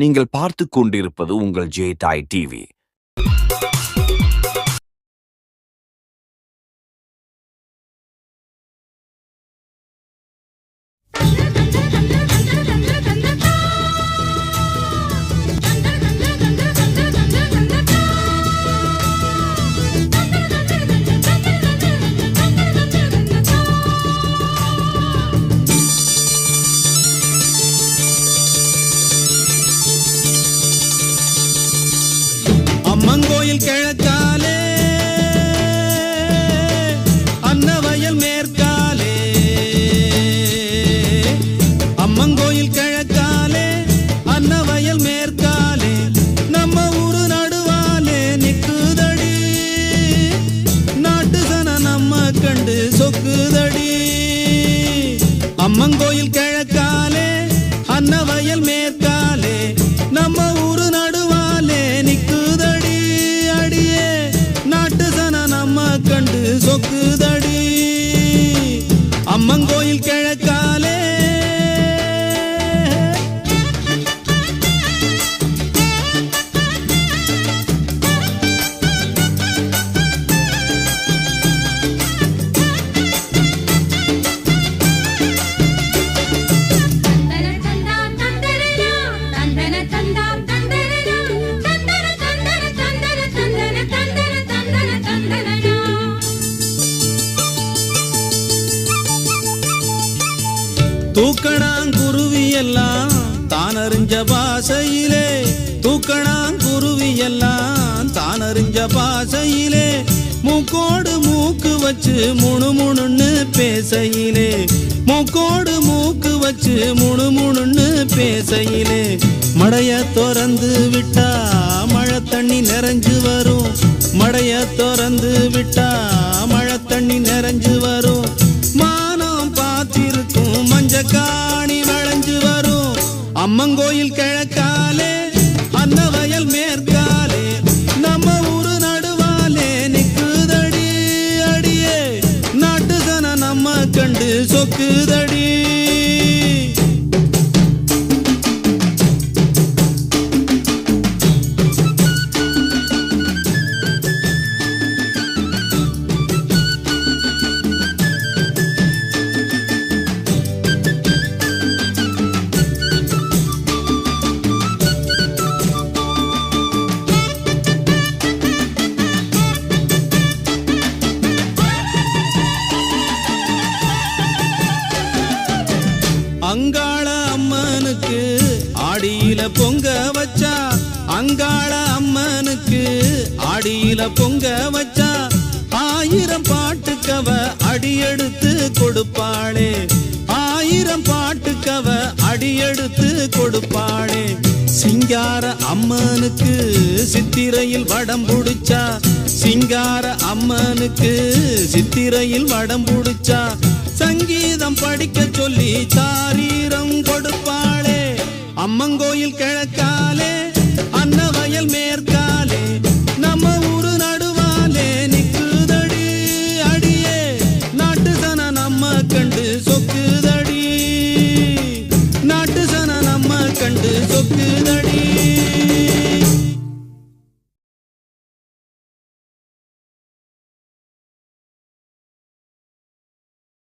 நீங்கள் பார்த்து கொண்டிருப்பது உங்கள் ஜே தாய் டிவி. அம்மங்கோயில் கிழக்காலே தூக்கணாங்குருவி எல்லாம் தான் அறிஞ்ச பாசையிலே தூக்கணாங்குருவி எல்லாம் தான் அறிஞ்ச பாசையிலே மூக்கோடு மூக்கு வச்சு முணுமுணுன்னு பேசையிலே மூக்கோடு மூக்கு வச்சு முணுமுணுன்னு பேசையிலே மடைய திறந்து விட்டா மழை தண்ணி நிறைஞ்சு வரும் மடைய திறந்து விட்டா காணி வளைஞ்சு வரும். அம்மங்கோயில் கிழக்காலே அந்த வயல் மேற்காலே நம்ம ஊரு நடுவாலே நிக்குதடி அடியே. நாட்டு சன நம்ம கண்டு சொக்குதடி. அங்காள அம்மனுக்கு ஆடியில பொங்க வச்சா அங்காள அம்மனுக்கு ஆடியில பொங்க வச்சா ஆயிரம் பாட்டுக்கவ அடியெடுத்து கொடுப்பாளே. ஆயிரம் பாட்டுக்கவ அடியெடுத்து கொடுப்பாளே. சிங்கார அம்மனுக்கு சித்திரையில் வடம் புடிச்சா சிங்கார அம்மனுக்கு சித்திரையில் வடம் புடிச்சா சங்கீதம் படிக்க சொல்லி சாரீரம் கொடுப்பாளே. அம்மங்கோயில் கிழக்காலே அன்னவயல் மேற்காலே நம்ம ஊரு நடுவாலே நிக்குதடி அடியே. நாட்டு தன நம்ம கண்டு சொக்குதடி.